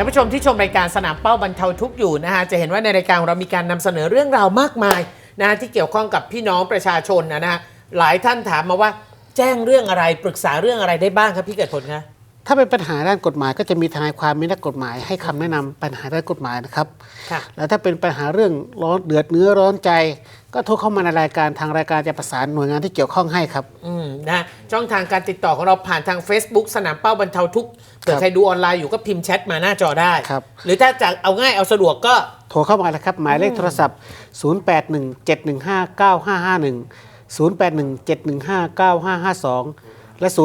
ท่านผู้ชมที่ชมรายการสนามเป้าบรรเทาทุกข์อยู่นะฮะจะเห็นว่าในรายการของเรามีการนำเสนอเรื่องราวมากมายนะฮะที่เกี่ยวข้องกับพี่น้องประชาชนนะนะฮะหลายท่านถามมาว่าแจ้งเรื่องอะไรปรึกษาเรื่องอะไรได้บ้างครับพี่เกิดผลคะ ถ้าเป็นปัญหาด้านกฎหมาย ก็จะมีทนายความมีนักกฎหมาย ให้คำแนะนำปัญหาด้านกฎหมายนะครับค่ะแล้วถ้าเป็นปัญหาเรื่องร้อนเดือดเนื้อร้อนใจ ก็โทรเข้ามาในรายการทางรายการจะประสานหน่วยงานที่เกี่ยวข้องให้ครับอืมนะฮะช่องทางการติดต่อของเราผ่านทาง Facebook สนามเป้าบรรเทาทุกข์เกิดครับใครดูออนไลน์อยู่ก็พิมพ์แชทมาหน้าจอได้ครับหรือถ้าจะเอาง่ายเอาสะดวกก็โทรเข้ามาเลยครับ หมายเลขโทรศัพท์ 0817159551 0817159552 และ 0817159553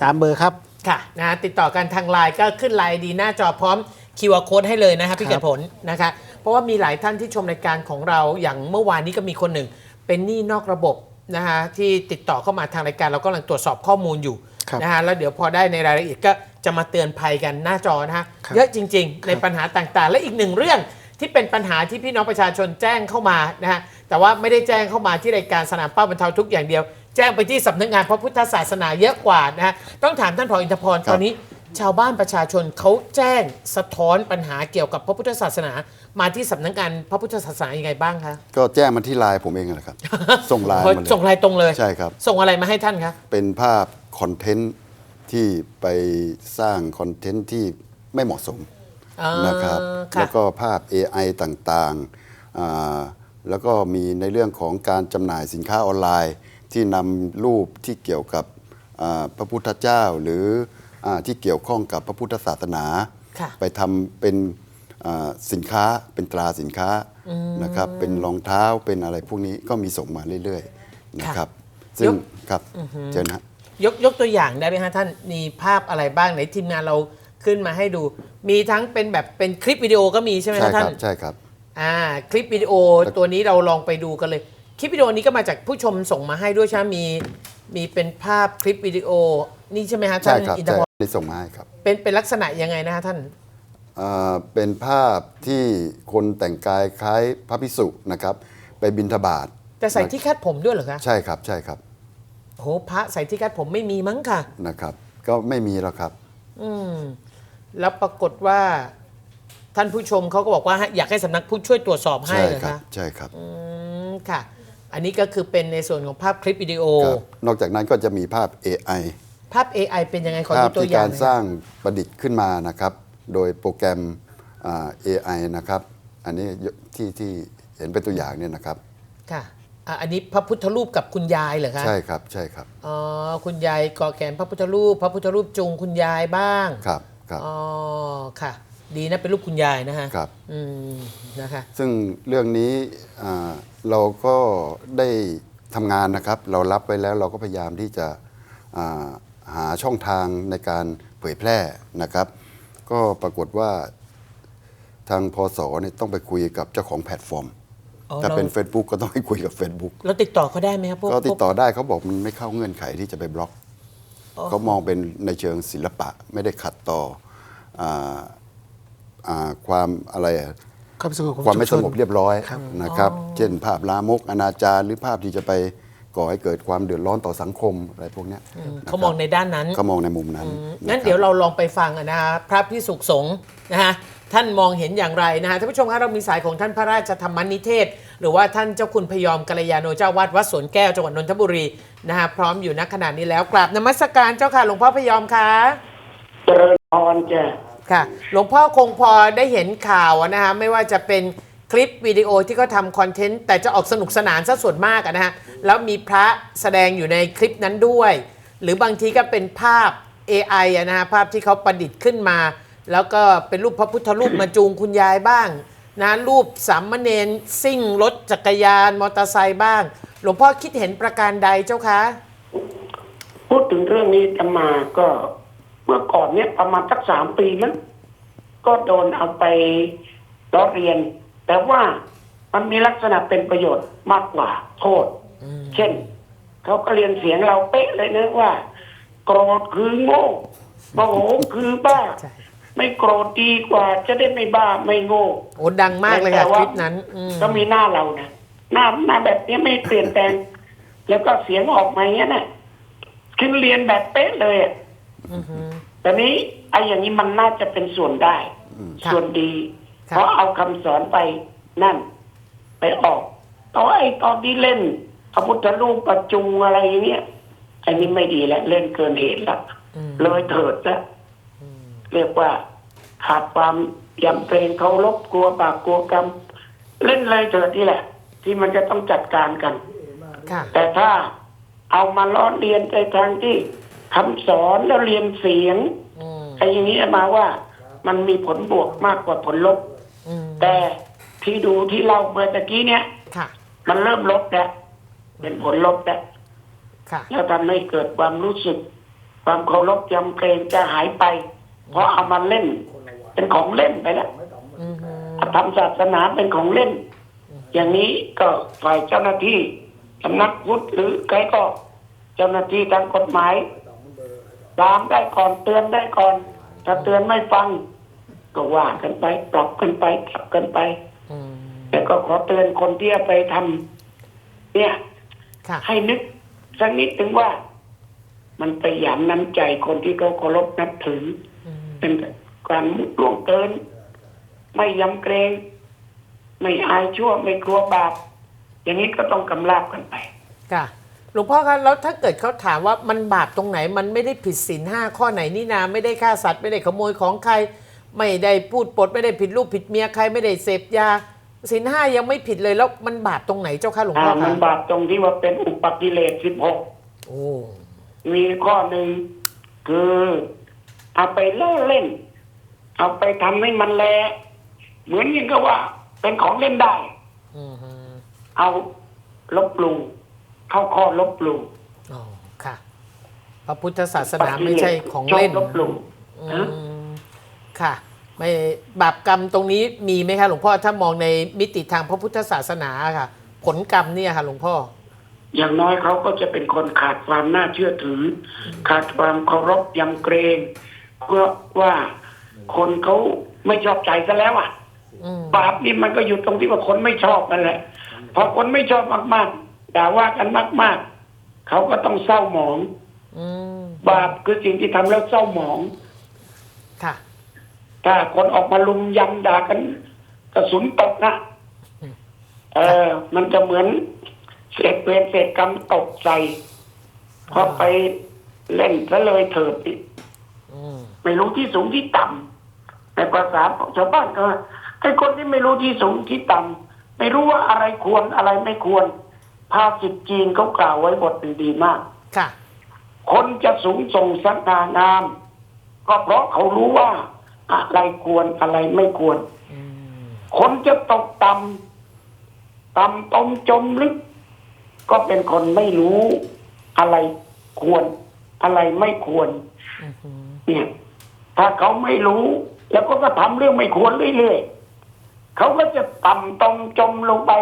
3 เบอร์ครับ ค่ะนะฮะติดต่อกันทางไลน์ก็ขึ้นไลน์ดีหน้าจอพร้อม QR code ให้เลยนะครับพี่คเกิรัดบผลนะคะ เพราะว่ามีหลายท่านที่ชมรายการของเราอย่างเมื่อวานนี้ก็มีคนหนึ่ง เป็นหนี้นอกระบบนะฮะที่ติดต่อเข้ามาทางรายการเรากำลังตรวจสอบข้อมูลอยู่ครับนะฮะแล้วเดี๋ยวพอได้ในรายละเอียดก็จะมาเตือนภัยกันหน้าจอนะฮะครับเยอะจริง ๆ ในปัญหาต่างๆ และอีกหนึ่งเรื่องที่เป็นปัญหาที่พี่น้องประชาชนแจ้งเข้ามานะฮะแต่ว่าไม่ได้แจ้งเข้ามาที่รายการสนามเป้าบรรเทาทุกข์อย่างเดียว แจ้งไปที่สำนักงานพระพุทธศาสนาเยอะกว่านะฮะต้องถามท่านผออินทพรครับตอนนี้ ชาวบ้านประชาชนเขาแจ้งสะท้อนปัญหาเกี่ยวกับพระพุทธศาสนา มาที่สำนักงานพระพุทธศาสนายังไงบ้างคะก็แจ้งมาที่ไลน์ผมเองแหละครับ ส่งไลน์มาเลยส่งไลน์ตรงเลย ใช่ครับ ส่งอะไรมาให้ท่านคะเป็นภาพคอนเทนต์ที่ไปสร้างคอนเทนต์ที่ไม่เหมาะสมอ่านะครับค่ะแล้วก็ภาพ AI ต่างๆอ่าแล้วก็มีในเรื่องของการจำหน่ายสินค้าออนไลน์ ที่นำรูปที่เกี่ยวกับอ่าพระพุทธเจ้า หรืออาที่เกี่ยวข้องกับพระพุทธศาสนาค่ะไปทำเป็นอ่าสินค้าเป็นตราสินค้านะครับ เป็นรองเท้าเป็นอะไรพวกนี้ก็มีส่งมาเรื่อยๆนะครับ ซึ่งครับเชิญนะยกยกตัวอย่างได้ไหมคะท่านมีภาพอะไรบ้างไหนทีมงานเราขึ้นมาให้ดู มีทั้งเป็นแบบเป็นคลิปวิดีโอก็มีใช่ไหมใช่คะคท่ารันบใช่ครับอ่าคลิปวิดีโอตัวนี้เราลองไปดูกันเลยค ลิปวิดีโอนี้ก็มาจากผู้ชมส่งมาให้ด้วยใช่ไหมมีมีเป็นภาพคลิปวิดีโอนี่ใช่ไหมคะท่าใช่นครับอินทใช่พรได้ส่งมาให้ครับเป็นเป็นลักษณะยังไงนะคะท่าน อ่าเป็นภาพที่คนแต่งกายคล้ายพระภิกษุนะครับ ไปบิณฑบาตแต่ใส่ที่คาดผมด้วยเหรอคะใช่ครับใช่ครับโหพระใส่ที่คาดผมไม่มีมั้งค่ะ นะครับ ก็ไม่มีแล้วครับ อืมแล้วปรากฏว่า ท่านผู้ชมเขาก็บอกว่าอยากให้สำนักผู้ช่วยตรวจสอบให้ใช่เหรอครัคะใช่ครับ อืมค่ะ อันนี้ก็คือเป็นในส่วนของภาพคลิปวิดีโอ ครับนอกจากนั้นก็จะมีภาพ AI ภาพ AI เป็นยังไงขอภาดูพตัวที่อย่าการงหน่อยสร้างประดิษฐ์ขึ้นมานะครับ โดยโปรแกรมอ่า AI นะครับ อันนี้ที่ที่เห็นเป็นตัวอย่างเนี่ยนะครับ ค่ะอะ อันนี้พระพุทธรูปกับคุณยายเหรอคะใช่ครับใช่ครับอ๋อคุณยายก่อแขนพระพุทธรูป พระพุทธรูปจูงคุณยายบ้าง ครับครับ อ๋อค่ะ ดีนะเป็นรูปคุณยายนะฮะครับ อืมนะคะ ซึ่งเรื่องนี้อ่าเราก็ได้ทำงานนะครับ เรารับไว้แล้วเราก็พยายามที่จะอ่าหาช่องทางในการเผยแพร่นะครับ ก็ปรากฏว่าทางพศเนี่ยต้องไปคุยกับเจ้าของแพลตฟอร์ม อ๋อถ้าเรา เป็น Facebook ก็ต้องให้คุยกับ Facebook เราติดต่อเขาได้ไหมครับพวกก็ติพดวกต่อได้เขาบอกมันไม่เข้าเงื่อนไขที่จะไปบล็อกอ๋อเขามองเป็นในเชิงศิลปะไม่ได้ขัดต่ออาอ่า ความอะไรอะความสงบของความไม่ชุสชนงบเรียบร้อยนะครับ เช่น ภาพลามกอนาจารหรือภาพที่จะไปก่อให้เกิดความเดือดร้อนต่อสังคมอะไรพวกเนี้ยนะครับเขามองในด้านนั้นเขามองในมุมนั้นงั้นนะครับเดี๋ยวเราลองไปฟังอะนะฮะพระพิสุขสงฆ์นะฮะท่านมองเห็นอย่างไรนะฮะท่านผู้ชมครับเรามีสายของท่านพระราชธรรมนิเทศ หรือว่าท่านเจ้าคุณพยอมกัลยาโนเจ้าวาดวัดสวนแก้วจังหวัดนนทบุรีนะฮะพร้อมอยู่ณขณะนี้แล้วกราบนมัสการเจ้าค่ะหลวงพ่อพยอมค่ะเจริญพรจ้ะ ค่ะ หลวงพ่อคงพอได้เห็นข่าวอะนะฮะไม่ว่าจะเป็นคลิปวิดีโอที่เขาทำคอนเทนต์แต่จะออกสนุกสนานซะส่วนมากอะนะฮะแล้วมีพระแสดงอยู่ในคลิปนั้นด้วย หรือบางทีก็เป็นภาพ AI อะนะฮะภาพที่เขาประดิษฐ์ขึ้นมา แล้วก็เป็นรูปพระพุทธรูปมาจูงคุณยายบ้าง นะรูปสามเณรซิ่งรถจักรยานมอเตอร์ไซค์บ้าง หลวงพ่อคิดเห็นประการใดเจ้าคะ พูดถึงเรื่องนี้กันมาก็ มื่อก่อนเนี่ยประมาณสักสามปีนั้นก็โดนเอาไปล้อเรียน แต่ว่ามันมีลักษณะเป็นประโยชน์มากกว่าโทษ เช่น เขาก็เรียนเสียงเราเป๊ะเลยนะว่า โกรธคือโง่โมโหคือบ้าใช่ไม่โกรธดีกว่า จะได้ไม่บ้าไม่โง่โอ้ดังมากเลยค่ะคลิปนั้นอืมก็มีหน้าเรานะหน้าหน้าแบบนี้ไม่เปลี่ยนแปลงแล้วก็เสียงออกมาอย่างนี้ยนะคือเรียนแบบเป๊ะเลยอะ แต่นี้ไอ้อย่างนี้มันน่าจะเป็นส่วนได้ค่ะส่วนดีค่ะเพราะเอาคำสอนไปนั่น ไปออกต่อไอ้ตอนที่เล่นพระพุทธรูปประจุงอะไรอย่างเงี้ยอันนี้ไม่ดีแล้วเล่นเกินเหตุละอืมเลยเถิดนะเรียกว่า ขาดความยำเกรงเคารพกลัวบาปกลัวกรรม เล่นเลยเถิดนี่แหละ ที่มันจะต้องจัดการกัน ค่ะ แต่ถ้าเอามาล้อเลียนไปทางที่ คำสอนแล้วเรียนเสียงอืมไอ้อย่างนี้มาว่ามันมีผลบวกมากกว่าผลลบอืมแต่ที่ดูที่เล่าเมื่อตะกี้เนี่ยค่ะมันเริ่มลบแล้วเป็นผลลบแล้วค่ะแล้วทำให้เกิดความรู้สึก ความเคารพยำเกรงจะหายไป เพราะเอามาเล่น เป็นของเล่นไปแล้วอืมทำศาสนาเป็นของเล่น อย่างนี้ก็ฝ่ายเจ้าหน้าที่สำนักพุทธหรือใครก็ เจ้าหน้าที่ทางกฎหมาย ตามได้ก่อนเตือนได้ก่อน ถ้าเตือนไม่ฟัง ก็ว่ากันไป ปรับกันไปปรับกันไปอืมแต่ก็ขอเตือนคนที่จะไปทำเนี่ยค่ะให้นึกสักนิดถึงว่า มันไปหยามน้ำใจคนที่เขาเคารพนับถืออืมเป็นการล่วงเกิน ไม่ยำเกรง ไม่อายชั่วไม่กลัวบาปอย่างนี้ก็ต้องกำราบกันไปค่ะ หลวงพ่อคะแล้วถ้าเกิดเขาถามว่ามันบาปตรงไหนมันไม่ได้ผิดศีลห้าข้อไหนนี่นาไม่ได้ฆ่าสัตว์ไม่ได้ขโมยของใคร ไม่ได้พูดปดไม่ได้ผิดลูกผิดเมียใครไม่ได้เสพยาศีลห้ายังไม่ผิดเลยแล้วมันบาปตรงไหนเจ้าค่ะหลวงอ่าพ่อมัคะนบาปตรงที่ว่าเป็นอุปกิเลสสิบหกโอ้มีข้อหนึ่งคือเอาไปเล่นเล่น เอาไปทำให้มันแลเหมือนอยังก็ว่า เป็นของเล่นได้อืมฮึเอาลบหลู่ เข้าข้อลบหลู่อ๋อค่ะ พระพุทธศาสนาไม่ใช่ของเล่นชบลบหลู่อืฮะมค่ะ ไม่บาปกรรมตรงนี้มีไหมคะหลวงพ่อถ้ามองในมิติทางพระพุทธศาสนาค่ะ ผลกรรมเนี่ยค่ะ หลวงพ่อ อย่างน้อยเขาก็จะเป็นคนขาดความน่าเชื่อถือ ขาดความเคารพยำเกรงเพราะว่าคนเขาไม่ชอบใจซะแล้วอะ อืมบาปนี่มันก็อยู่ตรงที่ว่าคนไม่ชอบนั่นแหละ พอคนไม่ชอบมากๆ ด่าว่ากันมาก ๆ เขาก็ต้องเศร้าหมองอืมบาปคือสิ่งที่ทำแล้วเศร้าหมอง ค่ะ ถ้าคนออกมาลุมยำด่ากัน กระสุนตกนะเออ มันจะเหมือนเศษเวรเศษกรรมตกใส่พอไปเล่นซะเลยเถิดนี่อืมไม่รู้ที่สูงที่ต่ำในภาษาของชาวบ้านก็ว่าไอ้คนที่ไม่รู้ที่สูงที่ต่ำไม่รู้ว่าอะไรควรอะไรไม่ควร ภาษิตจีนเขากล่าวไว้บทหนึ่งดีมาก ค่ะ คนจะสูงส่งสักดางาม ก็เพราะเขารู้ว่า อะไรควรอะไรไม่ควร อืมคนจะตกต่ำต่ำตมจมลึก ก็เป็นคนไม่รู้อะไรควร อะไรไม่ควร อืมฮึเนี่ยถ้าเขาไม่รู้ แล้วก็ก็ทำเรื่องไม่ควรเรื่อยๆเขาก็จะต่ำตมจมลงไป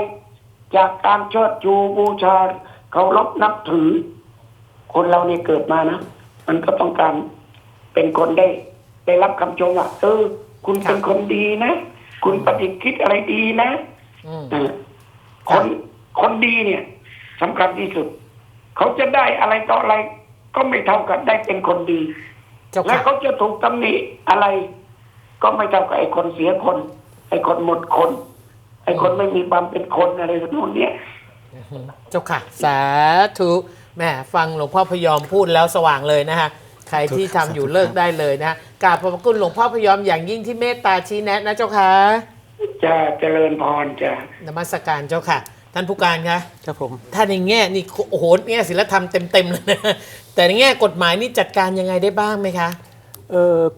จากการเชิดชูบูชาเคารพนับถือ คนเราเนี่ยเกิดมานะ มันก็ต้องการเป็นคนได้ ได้รับคำชมว่าเออ คุณเป็นคนดีนะ คุณปฏิคิดอะไรดีนะอืมเออคนคนดีเนี่ยสำคัญที่สุด เขาจะได้อะไรต่ออะไร ก็ไม่เท่ากับได้เป็นคนดีเจ้าและค่ะเขาจะถูกตำหนิอะไร ก็ไม่เท่ากับไอ้คนเสียคน ไอ้คนหมดคน ไอ้คนไม่มีความเป็นคนอะไรแบบนู้นเนี่ยเจ้าค่ะ สาธุแหม่ฟังหลวงพ่อพยอมพูดแล้วสว่างเลยนะฮะใครที่ทำอยู่เลิกได้เลยนะฮะกราบขอบพระคุณหลวงพ่อพยอมอย่างยิ่งที่เมตตาชี้แนะนะเจ้าค่ะจะเจริญพรจะนมัสการเจ้าค่ะ ท่านผู้การคะครับผมถ้าในแง่นี่โอ้โหแง่ศิลธรรมเต็มๆเลยนะแต่ในแง่กฎหมายนี่จัดการยังไงได้บ้างไหมคะเอ่อ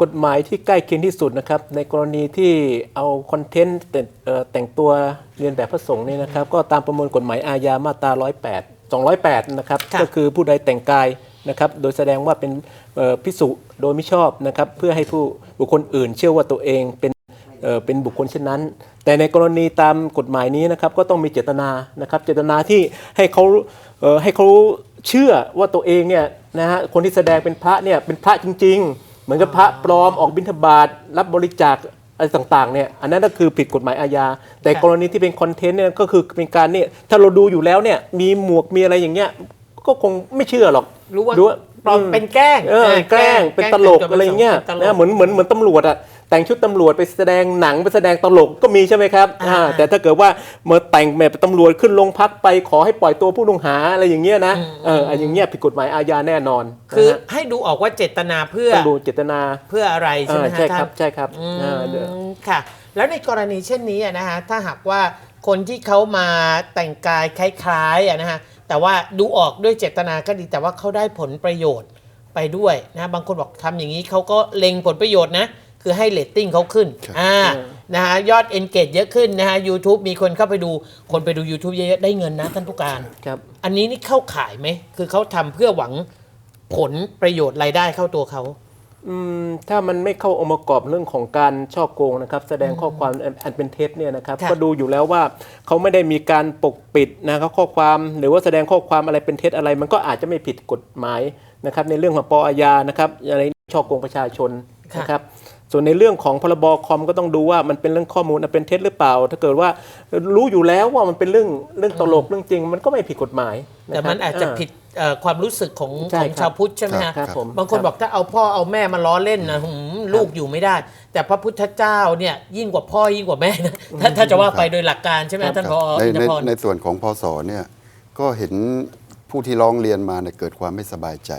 กฎหมายที่ใกล้เคียงที่สุดนะครับ ในกรณีที่เอาคอนเทนต์แต่เอ่อแต่งตัวเรียนแบบพระสงฆ์นี่นะครับ ก็ตามประมวลกฎหมายอาญามาตรา 108 208 นะครับค่ะก็คือผู้ใดแต่งกายนะครับ โดยแสดงว่าเป็นเอ่อพิสุโดยไม่ชอบนะครับ เพื่อให้ผู้บุคคลอื่น เชื่อว่าตัวเองเป็นเอ่อเป็นบุคคลเช่นนั้น แต่ในกรณีตามกฎหมายนี้นะครับ ก็ต้องมีเจตนานะครับ เจตนาที่ให้เขาเอ่อให้เขาเชื่อว่าตัวเองเนี่ยนะฮะคนที่แสดงเป็นพระเนี่ยเป็นพระจริง ๆ เหมือนกับพระปลอมออกบิณฑบาตรับบริจาคอะไรต่างๆเนี่ยอันนั้นก็คือผิดกฎหมายอาญาแต่ค่ะกรณีที่เป็นคอนเทนต์เนี่ยก็คือเป็นการเนี่ยถ้าเราดูอยู่แล้วเนี่ยมีหมวกมีอะไรอย่างเงี้ยก็คงไม่เชื่อหรอกรู้ว่าดูว่าปลอมเป็นแกล้งเออแกล้งเป็นตลกอะไรเงี้ยป็นตลกนะเหมือนเหมือนเหมือนตำรวจอะ แต่งชุดตำรวจไปแสดงหนังไปแสดงตลกก็มีใช่ไหมครับอ่าอ่าแต่ถ้าเกิดว่าเมื่อแต่งแบบตำรวจขึ้นโรงพักไปขอให้ปล่อยตัวผู้ต้องหาอะไรอย่างเงี้ยนะเอออันอย่างเงี้ยผิดกฎหมายอาญาแน่นอนคือนะฮะให้ดูออกว่าเจตนาเพื่อต้องดูเจตนาเพื่ออะไรใช่ไหมอ่าฮะใช่คท่ารับนใช่ครับอือ่าเดี๋ยวมค่ะ แล้วในกรณีเช่นนี้อะนะฮะถ้าหากว่าคนที่เขามาแต่งกายคล้ายๆอะนะฮะแต่ว่าดูออกด้วยเจตนาก็ดีแต่ว่าเขาได้ผลประโยชน์ไปด้วยนะบางคนบอกทำอย่างนี้เขาก็เล็งผลประโยชน์นะ คือให้เรตติ้งเขาขึ้นครับอ่านะฮะยอด engage เยอะขึ้นนะฮะ YouTube มีคนเข้าไปดูคนไปดู YouTube เยอะๆได้เงินนะท่านผู้การ ครับ อันนี้นี่เข้าขายไหม คือเขาทำเพื่อหวังผลประโยชน์รายได้เข้าตัวเขา อืมถ้ามันไม่เข้าองค์ประกอบเรื่องของการช่อโกงนะครับ แสดงข้อความอันอันเป็นเท็จเนี่ยนะครับ ค่ะก็ดูอยู่แล้วว่าเขาไม่ได้มีการปกปิดนะครับข้อความหรือว่าแสดงข้อความอะไรเป็นเท็จอะไร มันก็อาจจะไม่ผิดกฎหมายนะครับ ในเรื่องของปออาญานะครับอะไรช่อโกงประชาชนนะครับ ส่วนในเรื่องของพรบคอมก็ต้องดูว่ามันเป็นเรื่องข้อมูลอันเป็นเท็จหรือเปล่า ถ้าเกิดว่ารู้อยู่แล้วว่ามันเป็นเรื่องเรื่องตลกเรื่องจริง มันก็ไม่ผิดกฎหมายแต่มันอาจจะผิดเอ่อความรู้สึกของใช่ของครับชาวพุทธใช่ไหมครัฮะบครับผมบางคนบอกถ้าเอาพ่อเอาแม่มาล้อเล่นนะหืมลูกอยู่ไม่ได้ แต่พระพุทธเจ้าเนี่ยยิ่งกว่าพ่อยิ่งกว่าแม่นะถ้าถ้าจะว่าไปโดยหลักการใช่ไหมท่านพอในอินทในพรในส่วนของพศเนี่ยก็เห็นผู้ที่ร้องเรียนมาเนี่ยเกิดความไม่สบายใจ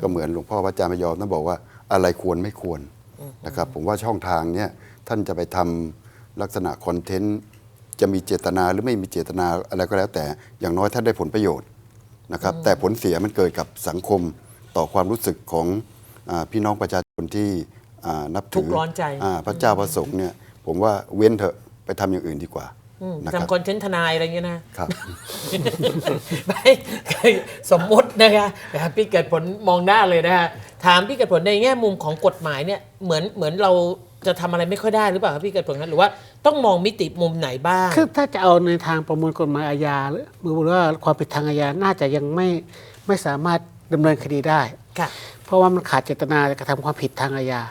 ก็เหมือนหลวงพ่อพระอาจารย์พยอมท่านบอกว่าอะไรควรไม่ควร นะครับผมว่าช่องทางเนี่ยท่านจะไปทำลักษณะคอนเทนต์จะมีเจตนาหรือไม่มีเจตนาอะไรก็แล้ว แต่อย่างน้อยท่านได้ผลประโยชน์นะครับแต่ผลเสียมันเกิดกับสังคมต่อความรู้สึกของอาพี่น้องประชาชนที่อ่านับทุถืกข์ร้อนใจาพระเจ้าพระสงฆ์เนี่ยผมว่าเว้นเถอะไปทำอย่างอื่นดีกว่า อืมนะครับทำคอนเทนต์ทนายอะไรเงี้ยนะครับไม่สมมตินะคะนะครับพี่เกิดผลมองหน้าเลยนะฮะถามพี่เกิดผลในแง่มุมของกฎหมายเนี่ยเหมือนเหมือนเราจะทำอะไรไม่ค่อยได้หรือเปล่าครับพี่เกิดผลครับหรือว่าต้องมองมิติมุมไหนบ้างคือถ้าจะเอาในทางประมวลกฎหมายอาญาหรือหรือว่าความผิดทางอาญาน่าจะยังไม่ไม่สามารถดำเนินคดีได้ค่ะเพราะว่ามันขาดเจตนากระทำความผิดทางอาญา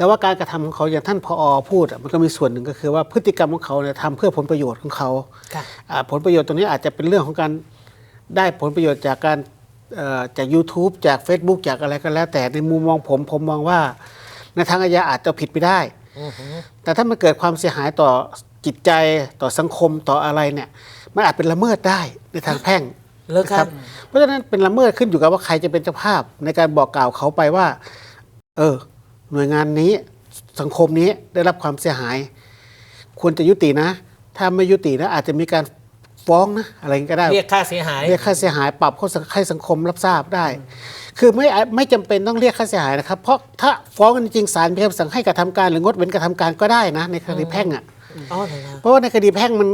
แต่ว่าการกระทำของเขาอย่างท่านพออพูดอะมันก็มีส่วนหนึ่งก็คือว่าพฤติกรรมของเขาเนี่ยทำเพื่อผลประโยชน์ของเขาค่ะอ่าผลประโยชน์ตรงนี้อาจจะเป็นเรื่องของการได้ผลประโยชน์จากการเอ่อจาก YouTube จาก Facebook จากอะไรก็แล้ว แต่ในมุมมองผม ผมมองว่า ในทางอาญาอาจจะผิดไปได้ แต่ถ้ามันเกิดความเสียหายต่อจิตใจต่อสังคมต่ออะไรเนี่ย มันอาจเป็นละเมิดได้ในทางแพ่งเลิกครับนะเพราะฉะนั้นเป็นละเมิดขึ้นอยู่กับว่าใครจะเป็นเจ้าภาพในการบอกกล่าวเขาไปว่า เออ หน่วยงานนี้สังคมนี้ได้รับความเสียหาย ควรจะยุตินะ ถ้าไม่ยุตินะอาจจะมีการฟ้องนะอะไรอย่างนี้ก็ได้เรียกค่าเสียหายเรียกค่าเสียหายปรับเข้าสังให้สังคมรับทราบได้ คือไม่ไม่จำเป็นต้องเรียกค่าเสียหายนะครับ เพราะถ้าฟ้องกันจริงๆศาลมีคำสั่งให้กระทำการหรืองดเว้นกระทำการก็ได้นะ ในคดีแพ่งอะอ๋อเหรอครับเพราะว่าในคดีแพ่งมัน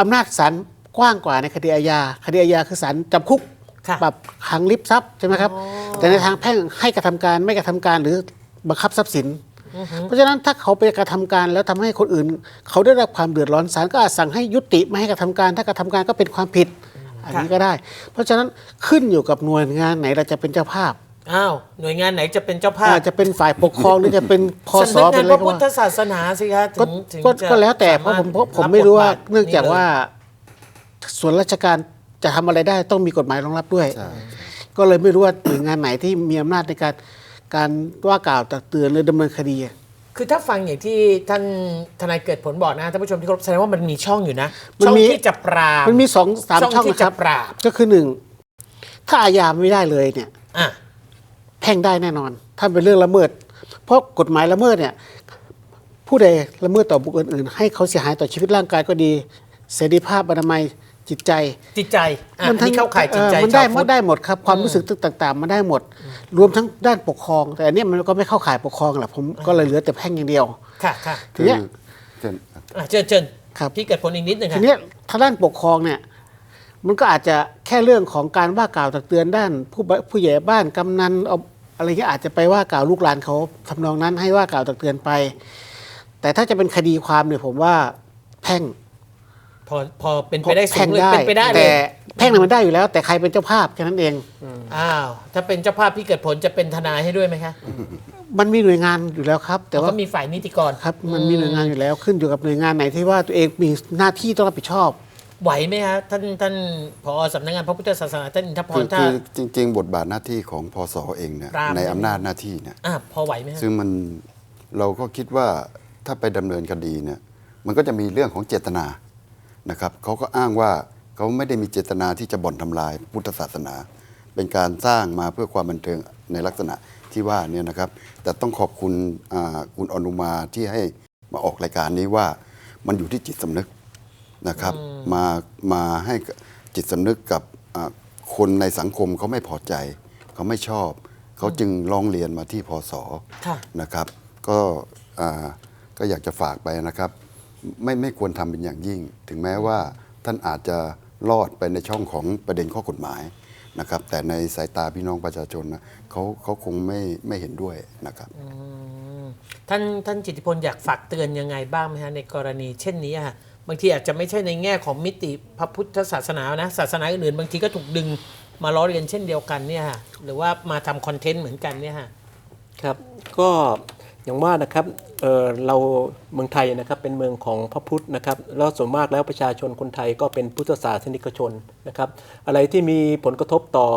อำนาจศาลกว้างกว่าในคดีอาญาคดีอาญาคือศาลจำคุกค่ะปรับขังลิบทรัพย์ใช่ไหมครับ แต่ในทางแพ่งให้กระทำการไม่กระทำการหรือ บังคับทรัพย์สิน เพราะฉะนั้นถ้าเขาไปกระทำการแล้วทำให้คนอื่น เขาได้รับความเดือดร้อนศาลก็อาจสั่งให้ยุติไม่ให้กระทำการ ถ้ากระทำการก็เป็นความผิด อันนี้ก็ได้ เพราะฉะนั้นขึ้นอยู่กับหน่วยงานไหนเราจะเป็นเจ้าภาพอ้าวหน่วยงานไหนจะเป็นเจ้าภาพอาจจะเป็นฝ่ายปกครองหรือจะเป็นพศสำนักเป็งานนอะไรพระก็พุทว่าธศาสนาสิคะถึก็งถึงก็จะก็แล้วแต่เพราะผมเพราะผมไม่รู้ว่าเนื่องจากว่าส่วนราชการจะทำอะไรได้ต้องมีกฎหมายรองรับด้วยใช่ก็เลยไม่รู้ว่าหน่วยงานไหนที่มีอำนาจในการ การว่ากล่าวตักเตือนหรือดำเนินคดีอะคือถ้าฟังอย่างที่ท่านทนายเกิดผลบอกนะท่านผู้ชมที่เคารพแสดงว่ามันมีช่องอยู่นะมันช่องมีที่จะปราบมันมีสองสามช่องช่องที่นะคจะรับ ปราบก็คือหนึ่งถ้าอาญาไม่ได้เลยเนี่ย อะแพ่งได้แน่นอน ถ้าเป็นเรื่องละเมิด เพราะกฎหมายละเมิดเนี่ย ผู้ใดละเมิดต่อบุคคลอื่น ให้เขาเสียหายต่อชีวิตร่างกายก็ดี เสรีภาพอนามัย จิตใจ จิตใจอะอันนี่เข้าข่ายจิตใจเออมันได้ชาวพุมัทธนได้หมดครับความรู้สึกต่างๆ มันได้หมด รวมทั้งด้านปกครอง แต่อันเนี้ยมันก็ไม่เข้าข่ายปกครองแหละผมก็เลยเหลือแต่แพ่งอย่างเดียว ค่ะค่ะทีเนี้ย เช่นอะเชิญเชิญครับ พี่เกิดผลอีกนิดหนึ่งทีค่ะ เนี้ยทางด้านปกครองเนี่ยมันก็อาจจะแค่เรื่องของการว่ากล่าวตักเตือนด้าน ผู้บผู้ใหญ่บ้านกำนันเอาอะไรเงี้ยอาจจะไปว่ากล่าวลูกหลานเขาทำนองนั้นให้ว่ากล่าวตักเตือนไป แต่ถ้าจะเป็นคดีความเนี่ยผมว่าแพ่ง พอพอเป็นไปได้สูแพ่งงเลยได้เป็นไปได้เลแต่ยแพ่งเนี่ยมันได้อยู่แล้ว แต่ใครเป็นเจ้าภาพแค่นั้นเอง อ้าวถ้าเป็นเจ้าภาพพี่เกิดผลจะเป็นทนายให้ด้วยไหมคะมันมีหน่วยงานอยู่แล้วครับ แต่แต่ว่าก็มีฝ่ายนิติกรครับมันมีหน่วยงานอยู่แล้วขึ้นอยู่กับหน่วยงานไหนที่ว่าตัวเองมีหน้าที่ต้องรับผิดชอบ ไหวไหมฮะท่านท่านผอสำนักงานพระพุทธศาสนาท่านอินทพคืรอถ้า คือจริง ๆ บทบาทหน้าที่ของพศเองเนี่ยปรามในใช่ไหมอำนาจหน้าที่เนี่ยอะพอไหวไหมฮะ ซึ่งมันเราก็คิดว่าถ้าไปดำเนินคดีเนี่ยมันก็จะมีเรื่องของเจตนา นะครับเขาก็อ้างว่าเขาไม่ได้มีเจตนาที่จะบ่อนทำลายพุทธศาสนา เป็นการสร้างมาเพื่อความบันเทิงในลักษณะที่ว่าเนี่ยนะครับ แต่ต้องขอบคุณอ่าคุณอนุมาที่ให้มาออกรายการนี้ว่ามันอยู่ที่จิตสำนึกนะครับ มามาให้จิตสำนึกกับอ่าคนในสังคมเขาไม่พอใจ เขาไม่ชอบ เขาจึงร้องเรียนมาที่พศค่ะนะครับ ก็อ่าก็อยากจะฝากไปนะครับ ไม่ไม่ควรทำเป็นอย่างยิ่ง ถึงแม้ว่าท่านอาจจะรอดไปในช่องของประเด็นข้อกฎหมายนะครับ แต่ในสายตาพี่น้องประชาชนนะเขาเขาคงไม่ไม่เห็นด้วยนะครับท่านท่านจิตติพลอยากฝากเตือนยังไงบ้างไหมฮะในกรณีเช่นนี้อะบางทีอาจจะไม่ใช่ในแง่ของมิติพระพุทธศาสนานะศาสนาอื่นๆบางทีก็ถูกดึงมาล้อเลียนเช่นเดียวกันเนี่ยฮะหรือว่ามาทำคอนเทนต์เหมือนกันเนี่ยฮะครับก็ อย่างว่านะครับเเราเมืองไทยนะครับเป็นเมืองของพระพุทธนะครับแล้วส่วนมากแล้วประชาชนคนไทยก็เป็นพุทธศาสนิกชนนะครับอะไรที่มีผลกระทบต่อ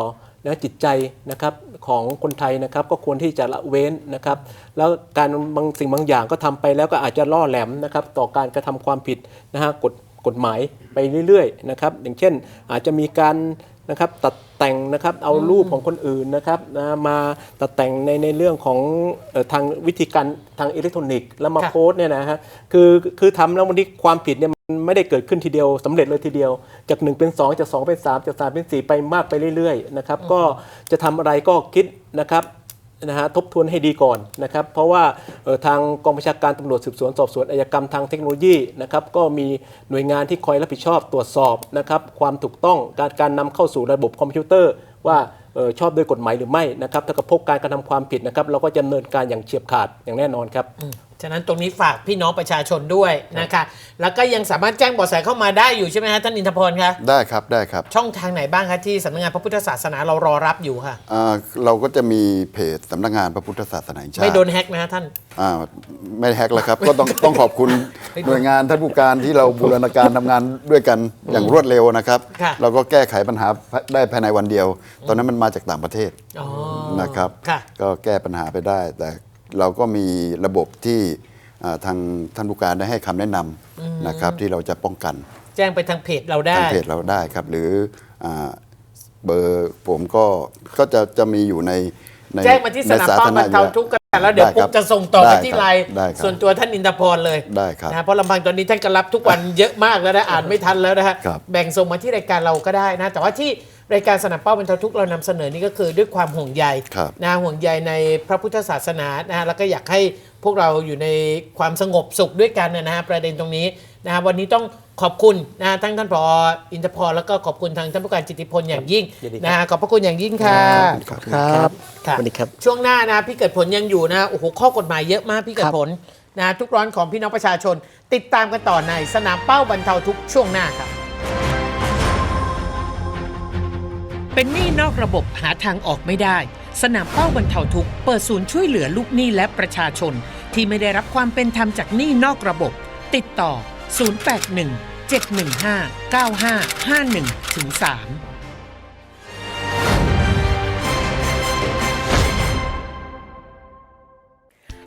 นะจิตใจนะครับของคนไทยนะครับก็ควรที่จะละเว้นนะครับ แล้วการบางสิ่งบางอย่างก็ทำไปแล้วก็อาจจะล่อแหลมนะครับต่อการกระทำความผิดนะฮะกฎกฎหมายไปเรื่อยๆนะครับอย่างเช่นอาจจะมีการ นะครับตัดแต่งนะครับเอารูปของคนอื่นนะครับนะมาตัดแต่งในในเรื่องของออทางวิธีการทางอิเล็กทรอนิกส์แล้วมาโพสต์เนี่ยนะฮะคือคือทำแล้ววันนี้ความผิดเนี่ยมันไม่ได้เกิดขึ้นทีเดียวสำเร็จเลยทีเดียว จาก 1 เป็น 2 จาก 2 เป็น 3 จาก 3 เป็น 4 ไปมากไปเรื่อยๆนะครับก็จะทำอะไรก็คิดนะครับ นะฮะทบทวนให้ดีก่อนนะครับเพราะว่าทางกองประชาการตำรวจสืบสวนสอบสวนอายกรรมทางเทคโนโลยีนะครับก็มีหน่วยงานที่คอยรับผิดชอบตรวจสอบนะครับความถูกต้องการการนำเข้าสู่ระบบคอมพิวเตอร์ ว่าออชอบด้วยกฎหมายหรือไม่นะครับถ้ากับพบการกระทำความผิดนะครับเราก็จะดำเนินการอย่างเฉียบขาดอย่างแน่นอนครับ ฉะนั้นตรงนี้ฝากพี่น้องประชาชนด้วยนะคะ แล้วก็ยังสามารถแจ้งเบาะแสเข้ามาได้อยู่ใช่ไหมฮะท่านอินทพรคะ ได้ครับได้ครับช่องทางไหนบ้างคะที่สำนักงานพระพุทธศาสนาเรารอรับอยู่ค่ะ อ่าเราก็จะมีเพจสำนักงานพระพุทธศาสนาแห่งชาติ ไม่โดนแฮกนะฮะท่าน อ่าไม่แฮกแล้วครับ ก็ต้องต้องขอบคุณหน่วยงานท่านผู้การที่เราบูรณาการทำงานด้วยกันอย่างรวดเร็วนะครับ ค่ะ เราก็แก้ไขปัญหาได้ภายในวันเดียว ตอนนั้นมันมาจากต่างประเทศอ๋อนะครับ ค่ะ ก็แก้ปัญหาไปได้แต่ เราก็มีระบบที่อ่าทางท่านผู้การได้ให้คำแนะนำนะครับที่เราจะป้องกัน แจ้งไปทางเพจเราได้ ทางเพจเราได้ครับ หรืออาเบอร์ผมก็ก็จะจะมีอยู่ในในแจ้งมาที่สนามใเป้าบรรเทาทุกข์กันแล้วเดี๋ยวไคปุ๊รับบจะส่งต่อไปที่ไลน์ได้ครับส่วนตัวท่านอินทพรเลยได้ครับนะเพราะลำพังตอนนี้ท่านก็รับทุกวันเยอะมากแล้วนะอ่านไม่ทันแล้วนะฮะครับแบ่งส่งมาที่รายการเราก็ได้นะแต่ว่าที่ รายการสนามเป้าบรรเทาทุกข์เรานำเสนอนี่ก็คือด้วยความห่วงใยครับนะห่วงใยในพระพุทธศาสนานะฮะแล้วก็อยากให้พวกเราอยู่ในความสงบสุขด้วยกันนะฮะประเด็นตรงนี้นะฮะวันนี้ต้องขอบคุณนะฮะทั้งท่านผออินทพรแล้วก็ขอบคุณทางท่านผู้การจิตติพลอย่างยิ่งยินดีครับนะฮะขอบพระคุณอย่างยิ่งค่ะครับค่ะสวัสดีครับช่วงหน้านะพี่เกิดผลยังอยู่นะโอ้โหข้อกฎหมายเยอะมากพี่เกิดผลนะทุกร้อนของพี่น้องประชาชน ติดตามกันต่อในสนามเป้าบรรเทาทุกข์ช่วงหน้าครับ เป็นหนี้นอกระบบหาทางออกไม่ได้ สนามเป้าบรรเทาทุกข์เปิดศูนย์ช่วยเหลือลูกหนี้และประชาชน ที่ไม่ได้รับความเป็นธรรมจากหนี้นอกระบบ ติดต่อ 081 715 9551ถึง3